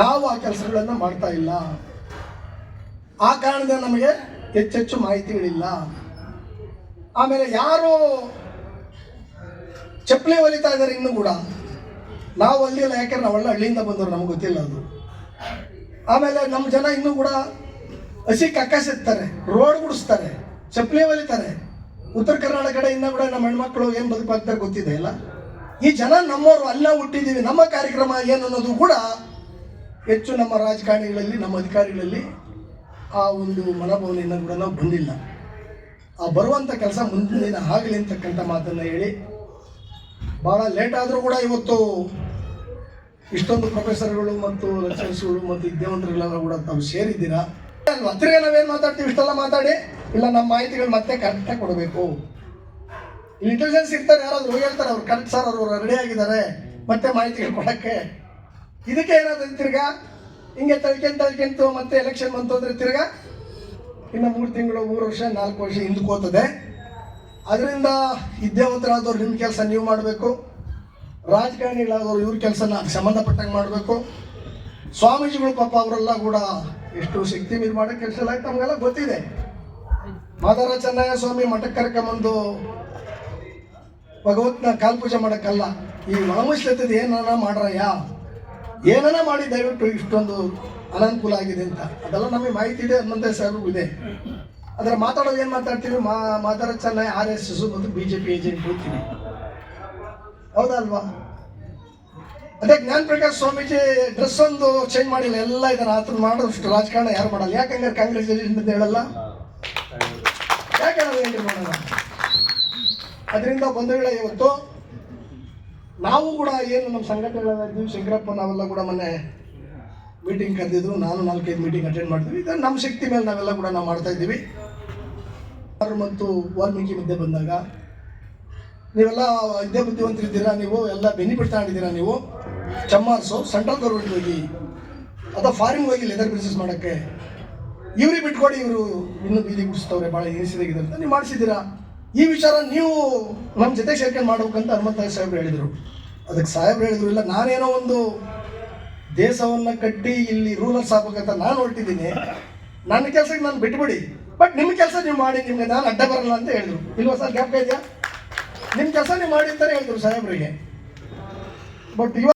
ನಾವು ಆ ಕೆಲಸಗಳನ್ನು ಮಾಡ್ತಾ ಇಲ್ಲ. ಆ ಕಾರಣದಿಂದ ನಮಗೆ ಹೆಚ್ಚೆಚ್ಚು ಮಾಹಿತಿಗಳಿಲ್ಲ. ಆಮೇಲೆ ಯಾರು ಚಪ್ಪಲಿ ಹೊಲಿತಾ ಇದ್ದಾರೆ ಇನ್ನೂ ಕೂಡ. ನಾವು ಹೊಲಿಯಲ್ಲ ಯಾಕೆಂದ್ರೆ ನಾವೆಲ್ಲ ಹಳ್ಳಿಯಿಂದ ಬಂದವರು ನಮ್ಗೆ ಗೊತ್ತಿಲ್ಲ ಅದು. ಆಮೇಲೆ ನಮ್ಮ ಜನ ಇನ್ನೂ ಕೂಡ ಹಸಿ ಕಕ್ಕಸಿರ್ತಾರೆ ರೋಡ್ ಗುಡಿಸ್ತಾರೆ, ಚಪ್ಪಲಿ ಹೊಲಿತಾರೆ. ಉತ್ತರ ಕರ್ನಾಟಕ ಇನ್ನೂ ಕೂಡ ನಮ್ಮ ಹೆಣ್ಮಕ್ಳು ಏನು ಬದುಕಾಗ್ತಾರೆ ಗೊತ್ತಿದೆ ಇಲ್ಲ. ಈ ಜನ ನಮ್ಮವರು ಅಲ್ಲ ಹುಟ್ಟಿದ್ದೀವಿ ನಮ್ಮ ಕಾರ್ಯಕ್ರಮ ಏನು ಅನ್ನೋದು ಕೂಡ ಹೆಚ್ಚು ನಮ್ಮ ರಾಜಕಾರಣಿಗಳಲ್ಲಿ, ನಮ್ಮ ಅಧಿಕಾರಿಗಳಲ್ಲಿ ಆ ಒಂದು ಮನೋಭಾವನೆಯನ್ನು ಕೂಡ ನಾವು ಬಂದಿಲ್ಲ. ಆ ಬರುವಂಥ ಕೆಲಸ ಮುಂದಿನ ದಿನ ಆಗಲಿ ಅಂತಕ್ಕಂಥ ಮಾತನ್ನು ಹೇಳಿ ಭಾಳ ಲೇಟ್ ಆದರೂ ಕೂಡ ಇವತ್ತು ಇಷ್ಟೊಂದು ಪ್ರೊಫೆಸರ್ಗಳು ಮತ್ತು ಲೆಕ್ಚರ್ಸ್ಗಳು ಮತ್ತು ವಿದ್ಯಾವಂತರುಗಳೆಲ್ಲ ಕೂಡ ತಾವು ಸೇರಿದ್ದೀರಾ? ಅಲ್ವಾ? ತಿರ್ಗಿ ನಾವೇನು ಮಾತಾಡ್ತೀವಿ? ಇಷ್ಟೆಲ್ಲ ಮಾತಾಡಿ, ಇಲ್ಲ ನಮ್ಮ ಮಾಹಿತಿಗಳು ಮತ್ತೆ ಕರೆಕ್ಟಾಗಿ ಕೊಡಬೇಕು. ಇಂಟೆಲಿಜೆನ್ಸ್ ಇರ್ತಾರೆ, ಯಾರಾದರೂ ಹೇಳ್ತಾರೆ, ಅವ್ರು ಕರೆಕ್ಟ್ ಸರ್ ಅವರು ರೆಡಿ ಆಗಿದ್ದಾರೆ, ಮತ್ತೆ ಮಾಹಿತಿಗಳು ಕೊಡೋಕ್ಕೆ ಇದಕ್ಕೆ ಏನಾದ್ರು ತಿರ್ಗಾ? ಹಿಂಗೆ ತಳ್ಕೊಂಡ್ ತಳ್ಕೊಂತು ಮತ್ತೆ ಎಲೆಕ್ಷನ್ ಬಂತು ಅಂದ್ರೆ ತಿರ್ಗಾ ಇನ್ನು ಮೂರು ತಿಂಗಳು, ಮೂರು ವರ್ಷ, ನಾಲ್ಕು ವರ್ಷ ಹಿಂದ್ಕೋತದೆ. ಅದರಿಂದ ವಿದ್ಯಾವಂತರಾದವ್ರು ನಿಮ್ಮ ಕೆಲಸ ನೀವು ಮಾಡಬೇಕು. ರಾಜಕಾರಣಿಗಳಾದವ್ರು ಇವ್ರ ಕೆಲಸನ ಸಂಬಂಧಪಟ್ಟಂಗೆ ಮಾಡಬೇಕು. ಸ್ವಾಮೀಜಿಗಳು ಪಾಪ ಅವರೆಲ್ಲ ಕೂಡ ಎಷ್ಟು ಶಕ್ತಿ ಮೀರಿ ಮಾಡೋ ಕೆಲಸ ಎಲ್ಲ ಆಯ್ತು ನಮಗೆಲ್ಲ ಗೊತ್ತಿದೆ. ಮಾದಾರ ಚೆನ್ನಯ್ಯ ಸ್ವಾಮಿ ಮಠಕ್ಕೆ ಕರ್ಕೊಂಬಂದು ಭಗವತ್ನ ಕಾಲ್ಪೂಜೆ ಮಾಡೋಕ್ಕಲ್ಲ. ಈ ಮಾಮೂಸ್ಲತದ ಏನಾರ ಮಾಡ್ರಯ್ಯ? ಏನನ ಮಾಡಿ ದಯವಿಟ್ಟು ಇಷ್ಟೊಂದು ಅನನುಕೂಲ ಆಗಿದೆ ಅಂತ. ಅದೆಲ್ಲ ನಮಗೆ ಮಾಹಿತಿ ಇದೆ ಹನುಮಂತ ಸರ್ ಇದೆ. ಆದರೆ ಮಾತಾಡೋದು ಏನು ಮಾತಾಡ್ತೀವಿ ಮಾ, ಮಾತಾಡೋ ಚೆನ್ನಯ್ಯ ಆರ್ ಎಸ್ ಎಸ್ ಮತ್ತು ಬಿ ಜೆ ಪಿ ಏಜೆಂಟ್ ಹೋಗ್ತೀವಿ ಹೌದಲ್ವಾ ಅದೇ ಜ್ಞಾನ ಪ್ರಕಾಶ್ ಸ್ವಾಮೀಜಿ ಡ್ರೆಸ್ ಒಂದು ಚೇಂಜ್ ಮಾಡಿಲ್ಲ, ಎಲ್ಲ ಇದನ್ನ ಆತನ ಮಾಡೋಷ್ಟು ರಾಜಕಾರಣ ಯಾರು ಮಾಡಲ್ಲ. ಯಾಕಂದ್ರೆ ಕಾಂಗ್ರೆಸ್ ಏಜೆಂಟ್ ಅಂತ ಹೇಳಲ್ಲ? ಯಾಕೆ ಮಾಡಲ್ಲ ಅದರಿಂದ ಬಂಧುಗಳೇ ಇವತ್ತು ನಾವು ಕೂಡ ಏನು ನಮ್ಮ ಸಂಘಟನೆಗಳಿದ್ದೀವಿ ಶಂಕರಪ್ಪ ನಾವೆಲ್ಲ ಕೂಡ ಮೊನ್ನೆ ಮೀಟಿಂಗ್ ಕರೆದಿದ್ರು. ನಾನು ನಾಲ್ಕೈದು ಮೀಟಿಂಗ್ ಅಟೆಂಡ್ ಮಾಡ್ತೀವಿ. ಇದು ನಮ್ಮ ಶಕ್ತಿ ಮೇಲೆ ನಾವೆಲ್ಲ ಕೂಡ ನಾವು ಮಾಡ್ತಾ ಇದ್ದೀವಿ. ಮತ್ತು ವಾಲ್ಮೀಕಿ ಮಧ್ಯೆ ಬಂದಾಗ ನೀವೆಲ್ಲ ವಿದ್ಯಾ ಬುದ್ಧಿವಂತರಿದ್ದೀರಾ ನೀವು? ಎಲ್ಲ ಬೆನಿಫಿಟ್ ತಗೊಂಡಿದ್ದೀರಾ ನೀವು? ಚಮ್ಮಾರ್ಸು ಸೆಂಟ್ರಲ್ ಗೌರ್ಮೆಂಟ್ ಹೋಗಿ, ಅಥವಾ ಫಾರಿನ್ ಹೋಗಿ ಲೆದರ್ ಬಿಸ್ನೆಸ್ ಮಾಡೋಕ್ಕೆ, ಇವ್ರಿಗೆ ಬಿಟ್ಕೊಡಿ, ಇವರು ಇನ್ನು ಬೀದಿ ಗುಡಿಸ್ತವ್ರೆ, ಭಾಳ ಈಸಿದಾಗಿದೆ ಅಂತ ನೀವು ಮಾಡಿಸಿದ್ದೀರಾ? ಈ ವಿಚಾರ ನೀವು ನಮ್ಮ ಜೊತೆ ಸೇರ್ಕೊಂಡು ಮಾಡ್ಬೇಕಂತ ಹನುಮಂತ ಸಾಹೇಬ್ರು ಹೇಳಿದರು. ಅದಕ್ಕೆ ಸಾಹೇಬ್ರು ಹೇಳಿದ್ರು, ಇಲ್ಲ, ನಾನೇನೋ ಒಂದು ದೇಶವನ್ನು ಕಟ್ಟಿ ಇಲ್ಲಿ ರೂಲರ್ಸ್ ಆಗ್ಬೇಕಂತ ನಾನು ಹೊರಟಿದ್ದೀನಿ. ನನ್ನ ಕೆಲಸಕ್ಕೆ ನಾನು ಬಿಟ್ಬಿಡಿ. ಬಟ್ ನಿಮ್ಮ ಕೆಲಸ ನೀವು ಮಾಡಿ, ನಿಮ್ಗೆ ನಾನು ಅಡ್ಡ ಬರಲ್ಲ ಅಂತ ಹೇಳಿದ್ರು. ಇಲ್ವಾ ಸರ್ ಗ್ಯಾಪ್ ಇದೆಯಾ? ನಿಮ್ಮ ಕೆಲಸ ನೀವು ಮಾಡಿ ಅಂತಾನೆ ಹೇಳಿದ್ರು ಸಾಹೇಬ್ರಿಗೆ. ಬಟ್ ಇವಾಗ